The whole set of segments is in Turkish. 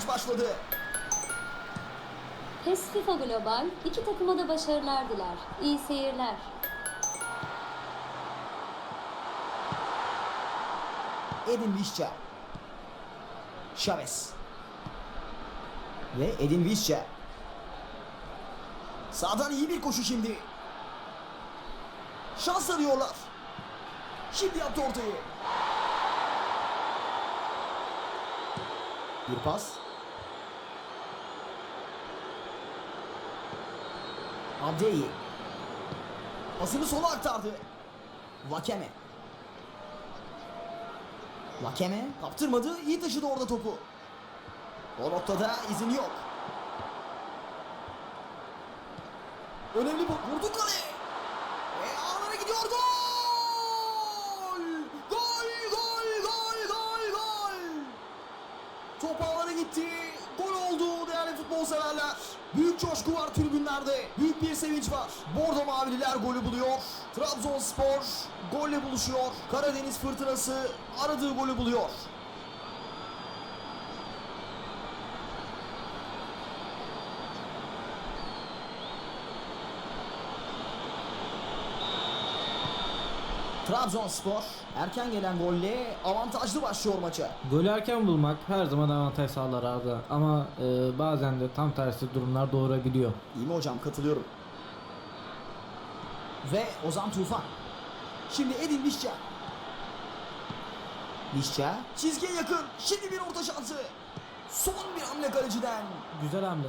maç başladı. PES FIFA Global iki takıma da başarılar diler. İyi seyirler. Edin Visca. Chavez. Ve Edin Visca. Sağdan iyi bir koşu şimdi. Şans arıyorlar. Şimdi yaptı ortayı. Bir pas. Abdeyi. Pasını sola aktardı. Vakeme. Vakeme kaptırmadı, iyi taşıdı orada topu. O noktada izin yok. Önemli bu. Vurdu kale. Ve ağlara gidiyor gol! Gol, gol, gol, gol, gol! Top ağlara gitti. Gol oldu değerli futbol severler. Büyük coşku var tribünlerde. Büyük bir sevinç var. Bordo Mavililer golü buluyor. Trabzonspor golle buluşuyor. Karadeniz Fırtınası aradığı golü buluyor. Trabzonspor erken gelen golle avantajlı başlıyor maça. Golü erken bulmak her zaman avantaj sağlar Arda ama e, bazen de tam tersi durumlar doğurabiliyor. İyi mi hocam? Katılıyorum. Ve Ozan Tufan. Şimdi Edin Visca. Visca çizgiye yakın. Şimdi bir orta şansı. Son bir hamle kaleciden. Güzel hamle.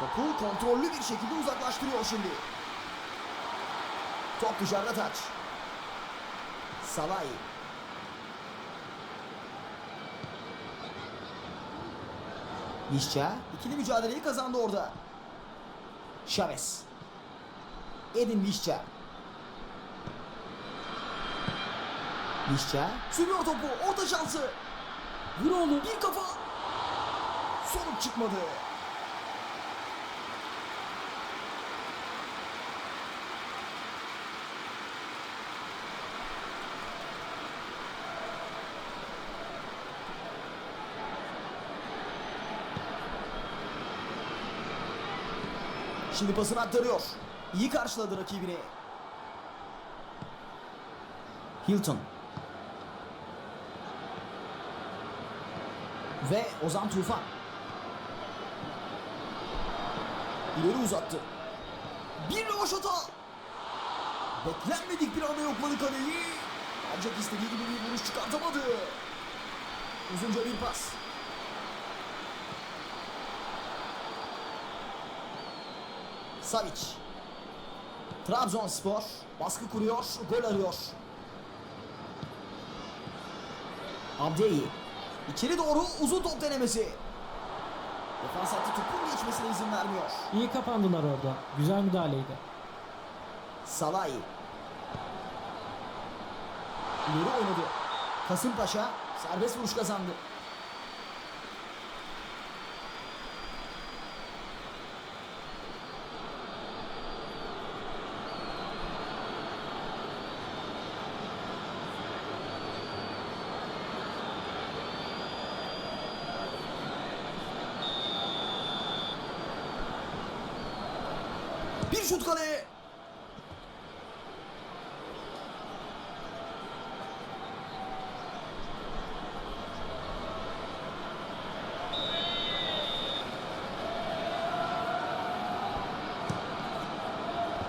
Topu kontrollü bir şekilde uzaklaştırıyor şimdi. Top dışarıda taç. Salay. Visca ikili mücadeleyi kazandı orada. Chavez. Edin Visca. Visca sürüyor topu. Orta şansı. Vur oğlum. Bir kafa. Sonuç çıkmadı. Şimdi pasını aktarıyor. İyi karşıladı rakibini. Hilton. Ve Ozan Tufan. İleri uzattı. Bir rövaşata. Beklenmedik bir anda yokladı kaleyi. Ancak istediği gibi bir vuruş çıkartamadı. Uzunca bir pas. Savic. Trabzonspor baskı kuruyor, gol arıyor. Abdeyi. İçeri doğru uzun top denemesi. Defans hattı topun geçmesine izin vermiyor. İyi kapandılar orada. Güzel müdahaleydi. Salay. İleri oynadı. Kasımpaşa serbest vuruş kazandı. Şut kaleye.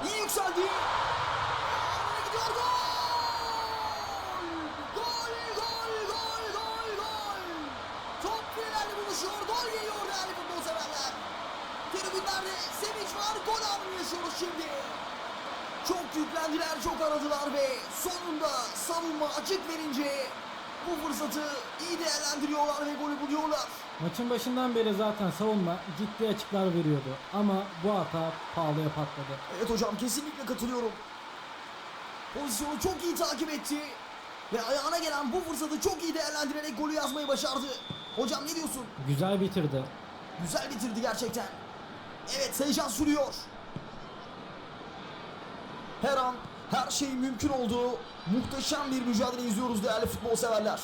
İyi yükseldi. Gidiyor gol! Yüklendiler, çok aradılar ve sonunda savunma açık verince bu fırsatı iyi değerlendiriyorlar ve golü buluyorlar. Maçın başından beri zaten savunma ciddi açıklar veriyordu ama bu hata pahalıya patladı. Evet hocam kesinlikle katılıyorum. Pozisyonu çok iyi takip etti. Ve ayağına gelen bu fırsatı çok iyi değerlendirerek golü yazmayı başardı. Hocam ne diyorsun? Güzel bitirdi. Güzel bitirdi gerçekten. Evet heyecan sürüyor. Her an her şey mümkün olduğu muhteşem bir mücadele izliyoruz değerli futbol severler.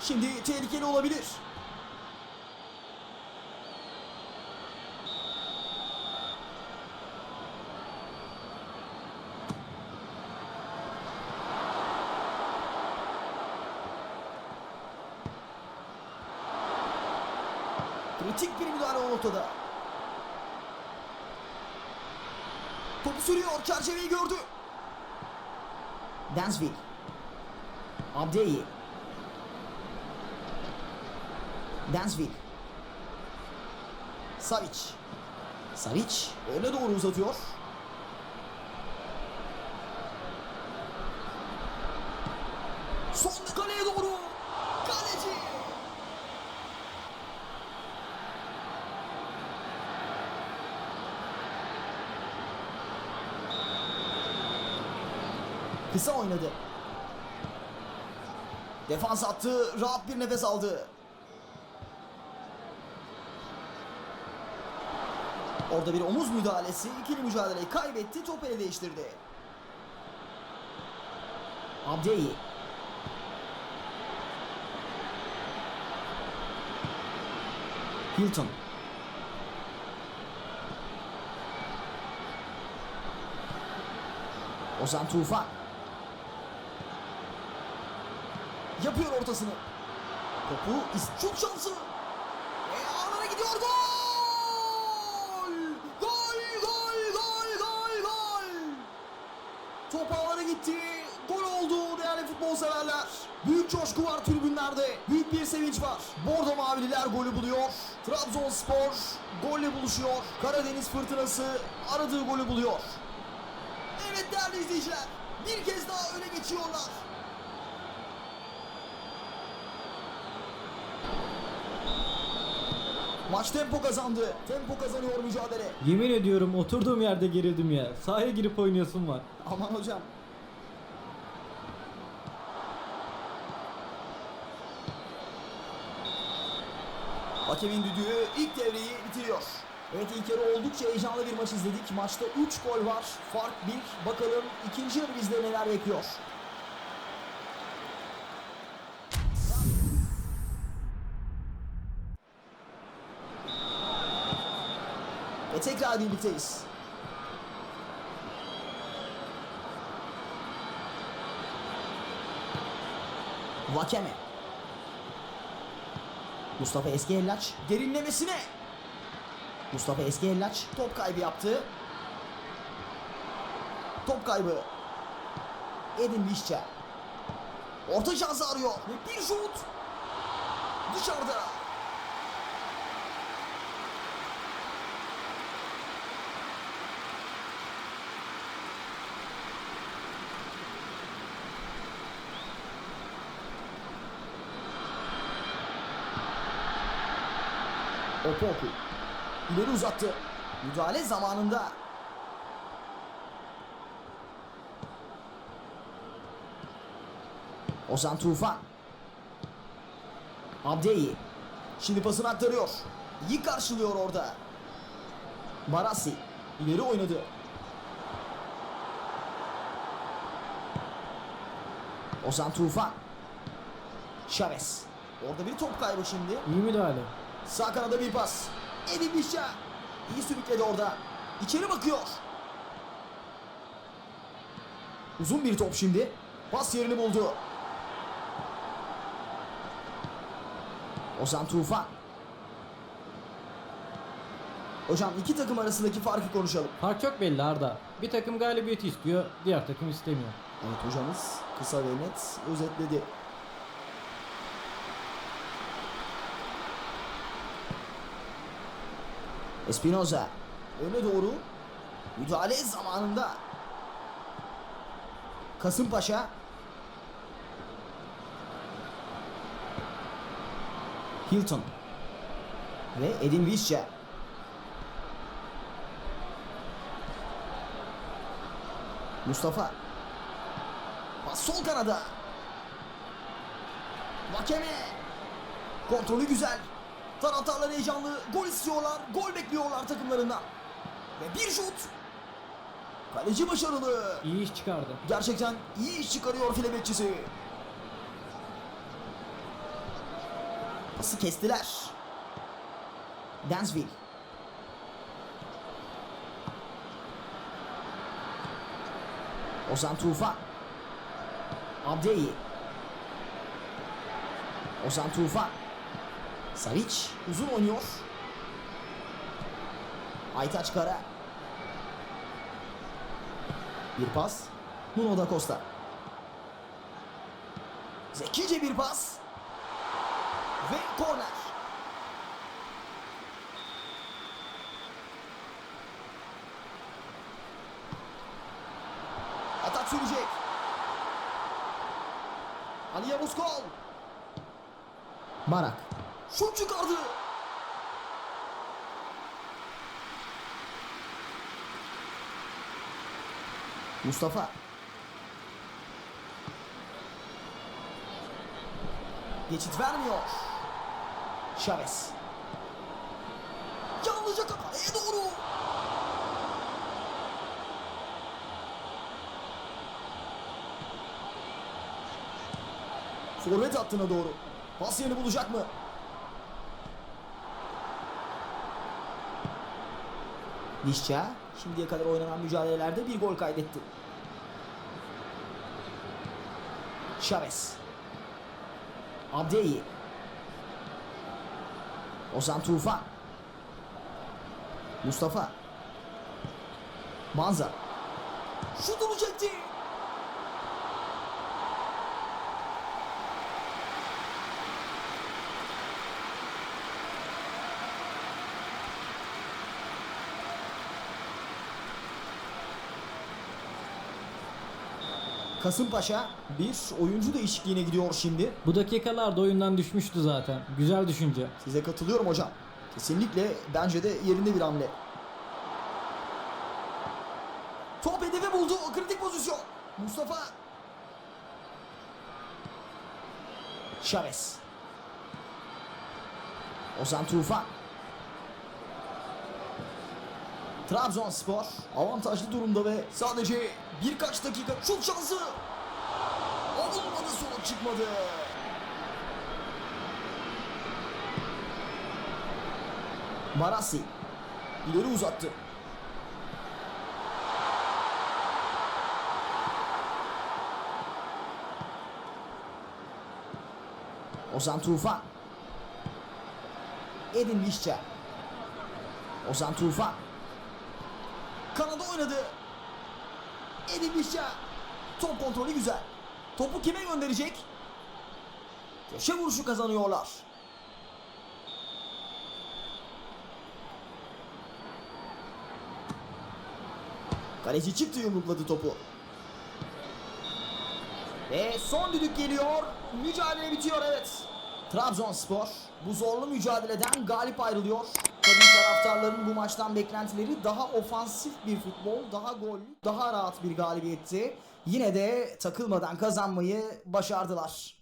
Şimdi tehlikeli olabilir. Kritik bir müdahale o noktada. Topu sürüyor. Çerçeveyi gördü. Dansville. Abdeyi. Dansville. Savic. Savic öne doğru uzatıyor. Son kaleye doğru. Kaleci. Kısa oynadı. Defans attı, rahat bir nefes aldı. Orada bir omuz müdahalesi, ikili mücadeleyi kaybetti, topu ele değiştirdi. Abdeyi. Hilton. Ozan Tufan. Yapıyor ortasını. Topu şut şansı. Ve ağlara gidiyor gol! Gol gol gol gol gol! Top ağlara gitti. Gol oldu değerli futbol severler. Büyük coşku var tribünlerde. Büyük bir sevinç var. Bordo Mavililer golü buluyor. Trabzonspor golle buluşuyor. Karadeniz Fırtınası aradığı golü buluyor. Evet değerli izleyiciler. Bir kez daha öne geçiyorlar. Maç tempo kazandı. Tempo kazanıyor mücadele. Yemin ediyorum oturduğum yerde gerildim ya. Sahaya girip oynayasım var. Aman hocam. Hakemin düdüğü ilk devreyi bitiriyor. Evet ilk yarı oldukça heyecanlı bir maç izledik. Maçta 3 gol var. Fark 1. Bakalım ikinci yarı bizleri neler bekliyor. Ve tekrar birlikteyiz. Vakeme. Mustafa Eski Ellaç derinlemesine. Mustafa Eski Ellaç top kaybı yaptı. Top kaybı. Edin Vişça. Orta şansı arıyor. Bir şut. Dışarıda. Opoku. İleri uzattı. Müdahale zamanında. Ozan Tufan. Abdeyi. Şimdi pasını aktarıyor. İyi karşılıyor orada. Barasi. ileri oynadı. Ozan Tufan. Chavez. Orada bir top kaybı şimdi. İyi müdahale. Sağ kanada bir pas. Edin Bişa. İyi sürükledi orada. İçeri bakıyor. Uzun bir top şimdi. Pas yerini buldu. Ozan Tufan. Hocam iki takım arasındaki farkı konuşalım. Fark çok belli Arda. Bir takım galibiyeti istiyor, diğer takım istemiyor. Evet hocamız kısa ve net özetledi. Espinoza öne doğru müdahale zamanında Kasımpaşa Hilton ve Edin Visca Mustafa Pas sol kanada. Vakeme. Kontrolü güzel. Taraftarlar heyecanlı. Gol istiyorlar. Gol bekliyorlar takımlarından. Ve bir şut. Kaleci başarılı. İyi iş çıkardı. Gerçekten iyi iş çıkarıyor file bekçisi. Pası kestiler. Dansville. Ozan Tufan. Abdeyi. Ozan Tufan. Savic uzun oynuyor. Aytaç Kara. Bir pas. Nuno da Costa. Zekice bir pas. Ve korner. Atak sürecek. Ali Yavuz Kol. Barak. Şut çıkardı. Mustafa. Geçit vermiyor. Chavez. Yalnızca kaleye doğru. Forvet hattına doğru. Pas yerini bulacak mı? Dişça şimdiye kadar oynanan mücadelelerde bir gol kaydetti. Chavez. Abdeyi. Ozan Tufan. Mustafa. Manza. Şutunu çekti. Kasımpaşa bir oyuncu değişikliğine gidiyor şimdi. Bu dakikalarda oyundan düşmüştü zaten. Güzel düşünce. Size katılıyorum hocam. Kesinlikle bence de yerinde bir hamle. Top hedefi buldu. Kritik pozisyon. Mustafa. Chavez. Ozan Tufan. Trabzonspor avantajlı durumda ve sadece birkaç dakika şut şansı. Olmadı sonuç çıkmadı. Marasi ileri uzattı. Ozan Tufan. Edin Vişça. Ozan Tufan. Kanada oynadı. Edin. Top kontrolü güzel. Topu kime gönderecek? Köşe vuruşu kazanıyorlar. Kaleci çıktı yumrukladı topu. Ve son düdük geliyor. Mücadele bitiyor evet. Trabzonspor bu zorlu mücadeleden galip ayrılıyor. Tabii taraftarların bu maçtan beklentileri daha ofansif bir futbol, daha gol, daha rahat bir galibiyetti. Yine de takılmadan kazanmayı başardılar.